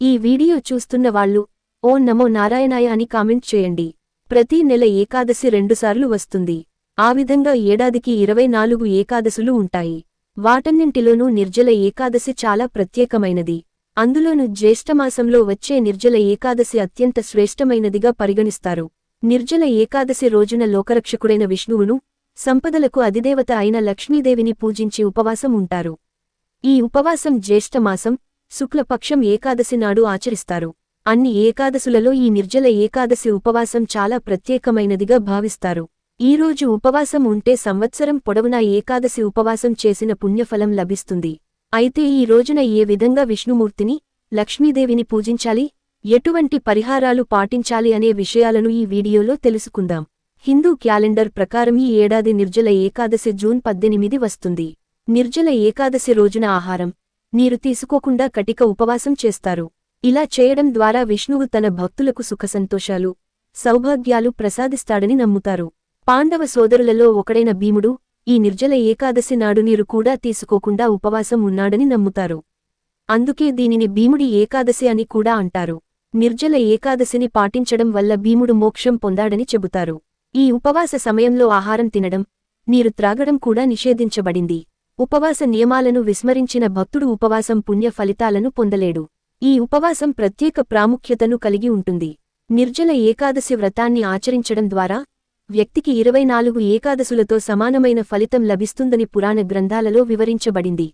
ఈ వీడియో చూస్తున్న వాళ్ళు ఓ నమో నారాయణాయ అని కామెంట్ చేయండి. ప్రతి నెల ఏకాదశి రెండుసార్లు వస్తుంది. ఆ విధంగా ఏడాదికి ఇరవై నాలుగు ఏకాదశులు ఉంటాయి. వాటన్నింటిలోనూ నిర్జల ఏకాదశి చాలా ప్రత్యేకమైనది. అందులోనూ జ్యేష్ఠమాసంలో వచ్చే నిర్జల ఏకాదశి అత్యంత శ్రేష్టమైనదిగా పరిగణిస్తారు. నిర్జల ఏకాదశి రోజున లోకరక్షకుడైన విష్ణువును సంపదలకు అధిదేవత అయిన లక్ష్మీదేవిని పూజించి ఉపవాసం ఉంటారు. ఈ ఉపవాసం జ్యేష్ఠమాసం శుక్లపక్షం ఏకాదశి నాడు ఆచరిస్తారు. అన్ని ఏకాదశులలో ఈ నిర్జల ఏకాదశి ఉపవాసం చాలా ప్రత్యేకమైనదిగా భావిస్తారు. ఈ రోజు ఉపవాసం ఉంటే సంవత్సరం పొడవునా ఏకాదశి ఉపవాసం చేసిన పుణ్యఫలం లభిస్తుంది. అయితే ఈ రోజున ఏ విధంగా విష్ణుమూర్తిని లక్ష్మీదేవిని పూజించాలి ఎటువంటి పరిహారాలు పాటించాలి అనే విషయాలను ఈ వీడియోలో తెలుసుకుందాం. హిందూ క్యాలెండర్ ప్రకారం ఈ ఏడాది నిర్జల ఏకాదశి జూన్ పద్దెనిమిది వస్తుంది. నిర్జల ఏకాదశి రోజున ఆహారం నీరు తీసుకోకుండా కటిక ఉపవాసం చేస్తారు. ఇలా చేయడం ద్వారా విష్ణువు తన భక్తులకు సుఖసంతోషాలు సౌభాగ్యాలు ప్రసాదిస్తాడని నమ్ముతారు. పాండవ సోదరులలో ఒకడైన భీముడు ఈ నిర్జల ఏకాదశి నాడు నీరు కూడా తీసుకోకుండా ఉపవాసం ఉన్నాడని నమ్ముతారు. అందుకే దీనిని భీముడి ఏకాదశి అని కూడా అంటారు. నిర్జల ఏకాదశిని పాటించడం వల్ల భీముడు మోక్షం పొందాడని చెబుతారు. ఈ ఉపవాస సమయంలో ఆహారం తినడం నీరు త్రాగడం కూడా నిషేధించబడింది. ఉపవాస నియమాలను విస్మరించిన భక్తుడు ఉపవాసం పుణ్య ఫలితాలను పొందలేడు. ఈ ఉపవాసం ప్రత్యేక ప్రాముఖ్యతను కలిగి ఉంటుంది. నిర్జల ఏకాదశి వ్రతాన్ని ఆచరించడం ద్వారా వ్యక్తికి ఇరవై నాలుగు ఏకాదశులతో సమానమైన ఫలితం లభిస్తుందని పురాణ గ్రంథాలలో వివరించబడింది.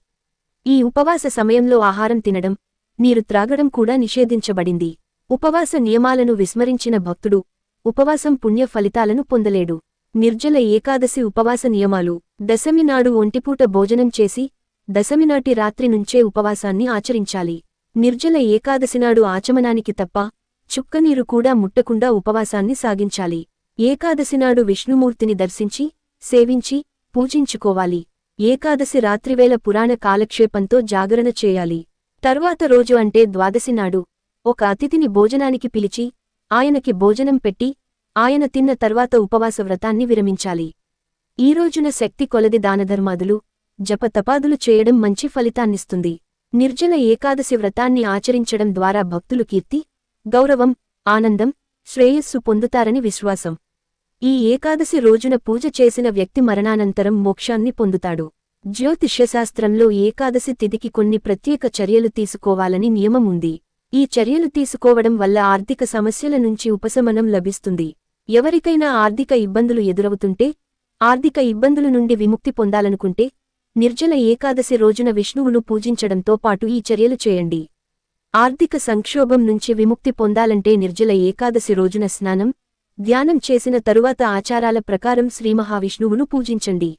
ఈ ఉపవాస సమయంలో ఆహారం తినడం నీరు త్రాగడం కూడా నిషేధించబడింది. ఉపవాస నియమాలను విస్మరించిన భక్తుడు ఉపవాసం పుణ్య ఫలితాలను పొందలేడు. నిర్జల ఏకాదశి ఉపవాస నియమాలు. దశమి నాడు ఒంటిపూట భోజనం చేసి దశమినాటి రాత్రి నుంచే ఉపవాసాన్ని ఆచరించాలి. నిర్జల ఏకాదశినాడు ఆచమనానికి తప్ప చుక్కనీరు కూడా ముట్టకుండా ఉపవాసాన్ని సాగించాలి. ఏకాదశినాడు విష్ణుమూర్తిని దర్శించి సేవించి పూజించుకోవాలి. ఏకాదశి రాత్రివేళ పురాణ కాలక్షేపంతో జాగరణ చేయాలి. తర్వాత రోజు అంటే ద్వాదశినాడు ఒక అతిథిని భోజనానికి పిలిచి ఆయనకి భోజనం పెట్టి ఆయన తిన్న తర్వాత ఉపవాస వ్రతాన్ని విరమించాలి. ఈ రోజున శక్తి కొలది దానధర్మాదులు జపతపాదులు చేయడం మంచి ఫలితాన్నిస్తుంది. నిర్జల ఏకాదశి వ్రతాన్ని ఆచరించడం ద్వారా భక్తులు కీర్తి గౌరవం ఆనందం శ్రేయస్సు పొందుతారని విశ్వాసం. ఈ ఏకాదశి రోజున పూజ చేసిన వ్యక్తి మరణానంతరం మోక్షాన్ని పొందుతాడు. జ్యోతిష్యశాస్త్రంలో ఏకాదశి తిథికి కొన్ని ప్రత్యేక చర్యలు తీసుకోవాలని నియమం ఉంది. ఈ చర్యలు తీసుకోవడం వల్ల ఆర్థిక సమస్యల నుంచి ఉపశమనం లభిస్తుంది. ఎవరికైనా ఆర్థిక ఇబ్బందులు ఎదురవుతుంటే ఆర్థిక ఇబ్బందుల నుండి విముక్తి పొందాలనుకుంటే నిర్జల ఏకాదశి రోజున విష్ణువును పూజించడంతో పాటు ఈ చర్యలు చేయండి. ఆర్థిక సంక్షోభం నుంచి విముక్తి పొందాలంటే నిర్జల ఏకాదశి రోజున స్నానం ధ్యానం చేసిన తరువాత ఆచారాల ప్రకారం శ్రీమహావిష్ణువును పూజించండి.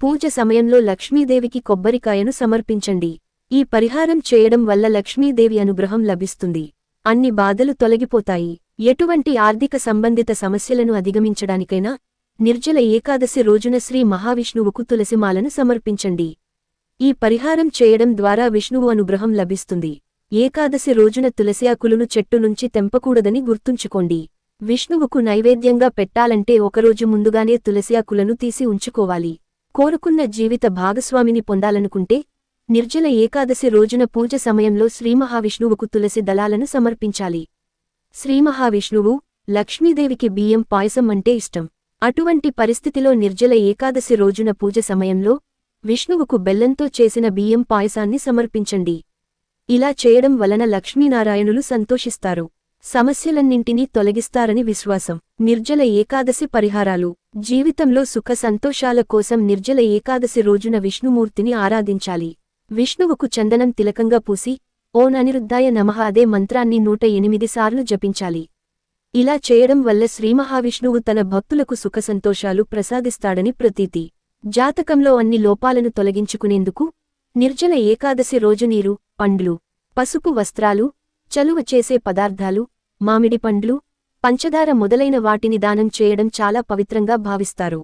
పూజ సమయంలో లక్ష్మీదేవికి కొబ్బరికాయను సమర్పించండి. ఈ పరిహారం చేయడం వల్ల లక్ష్మీదేవి అనుగ్రహం లభిస్తుంది. అన్ని బాధలు తొలగిపోతాయి. ఎటువంటి ఆర్థిక సంబంధిత సమస్యలను అధిగమించడానికైనా నిర్జల ఏకాదశి రోజున శ్రీ మహావిష్ణువుకు తులసిమాలను సమర్పించండి. ఈ పరిహారం చేయడం ద్వారా విష్ణువు అనుగ్రహం లభిస్తుంది. ఏకాదశి రోజున తులసియాకులను చెట్టు నుంచి తెంపకూడదని గుర్తుంచుకోండి. విష్ణువుకు నైవేద్యంగా పెట్టాలంటే ఒకరోజు ముందుగానే తులసియాకులను తీసి ఉంచుకోవాలి. కోరుకున్న జీవిత భాగస్వామిని పొందాలనుకుంటే నిర్జల ఏకాదశి రోజున పూజ సమయంలో శ్రీమహావిష్ణువుకు తులసి దళాలను సమర్పించాలి. శ్రీమహావిష్ణువు లక్ష్మీదేవికి బియ్యం పాయసం అంటే ఇష్టం. అటువంటి పరిస్థితిలో నిర్జల ఏకాదశి రోజున పూజ సమయంలో విష్ణువుకు బెల్లంతో చేసిన బియ్యం పాయసాన్ని సమర్పించండి. ఇలా చేయడం వలన లక్ష్మీనారాయణులు సంతోషిస్తారు. సమస్యలన్నింటినీ తొలగిస్తారని విశ్వాసం. నిర్జల ఏకాదశి పరిహారాలు. జీవితంలో సుఖ సంతోషాల కోసం నిర్జల ఏకాదశి రోజున విష్ణుమూర్తిని ఆరాధించాలి. విష్ణువుకు చందనం తిలకంగా పూసి ఓ ననిరుద్ధాయ నమః అదే మంత్రాన్ని నూట ఎనిమిది సార్లు జపించాలి. ఇలా చేయడం వల్ల శ్రీమహావిష్ణువు తన భక్తులకు సుఖసంతోషాలు ప్రసాదిస్తాడని ప్రతీతి. జాతకంలో అన్ని లోపాలను తొలగించుకునేందుకు నిర్జల ఏకాదశి రోజు నీరు పండ్లు పసుపు వస్త్రాలు చలువ చేసే పదార్థాలు మామిడి పండ్లు పంచదార మొదలైన వాటిని దానం చేయడం చాలా పవిత్రంగా భావిస్తారు.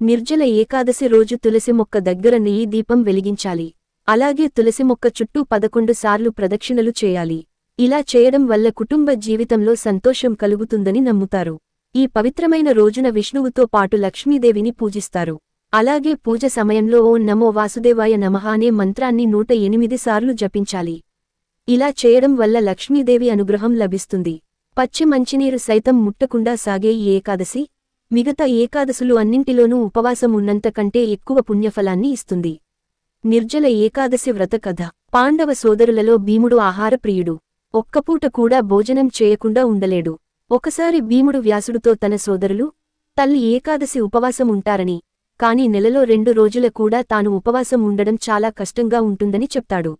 నిర్జల ఏకాదశి రోజు తులసి మొక్క దగ్గర నెయ్యి దీపం వెలిగించాలి. అలాగే తులసి మొక్క చుట్టూ పదకొండు సార్లు ప్రదక్షిణలు చేయాలి. ఇలా చేయడం వల్ల కుటుంబ జీవితంలో సంతోషం కలుగుతుందని నమ్ముతారు. ఈ పవిత్రమైన రోజున విష్ణువుతో పాటు లక్ష్మీదేవిని పూజిస్తారు. అలాగే పూజ సమయంలో ఓం నమో వాసుదేవాయ నమః అనే మంత్రాన్ని నూట ఎనిమిది సార్లు జపించాలి. ఇలా చేయడం వల్ల లక్ష్మీదేవి అనుగ్రహం లభిస్తుంది. పచ్చి మంచినీరు సైతం ముట్టకుండా సాగే ఈ ఏకాదశి మిగతా ఏకాదశులు అన్నింటిలోనూ ఉపవాసం ఉన్నంత కంటే ఎక్కువ పుణ్యఫలాన్ని ఇస్తుంది. నిర్జల ఏకాదశి వ్రత కథ. పాండవ సోదరులలో భీముడు ఆహారప్రియుడు. ఒక్కపూట కూడా భోజనం చేయకుండా ఉండలేడు. ఒకసారి భీముడు వ్యాసుడితో తన సోదరులు తల్లి ఏకాదశి ఉపవాసం ఉంటారని కాని నెలలో రెండు రోజుల కూడా తాను ఉపవాసం ఉండడం చాలా కష్టంగా ఉంటుందని చెప్తాడు.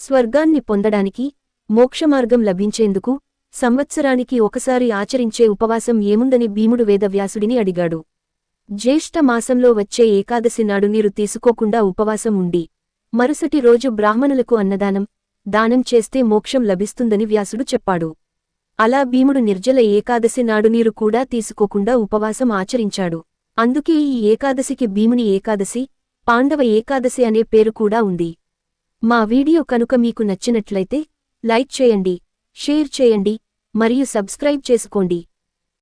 స్వర్గాన్ని పొందడానికి మోక్షమార్గం లభించేందుకు సంవత్సరానికి ఒకసారి ఆచరించే ఉపవాసం ఏముందని భీముడు వేదవ్యాసుడిని అడిగాడు. జ్యేష్ఠ మాసంలో వచ్చే ఏకాదశి నాడు నీరు తీసుకోకుండా ఉపవాసం ఉండి మరుసటి రోజు బ్రాహ్మణులకు అన్నదానం దానం చేస్తే మోక్షం లభిస్తుందని వ్యాసుడు చెప్పాడు. అలా భీముడు నిర్జల ఏకాదశి నాడు నీరు కూడా తీసుకోకుండా ఉపవాసం ఆచరించాడు. అందుకే ఈ ఏకాదశికి భీముని ఏకాదశి పాండవ ఏకాదశి అనే పేరు కూడా ఉంది. మా వీడియో కనుక మీకు నచ్చినట్లయితే లైక్ చేయండి షేర్ చేయండి మరియు సబ్స్క్రైబ్ చేసుకోండి.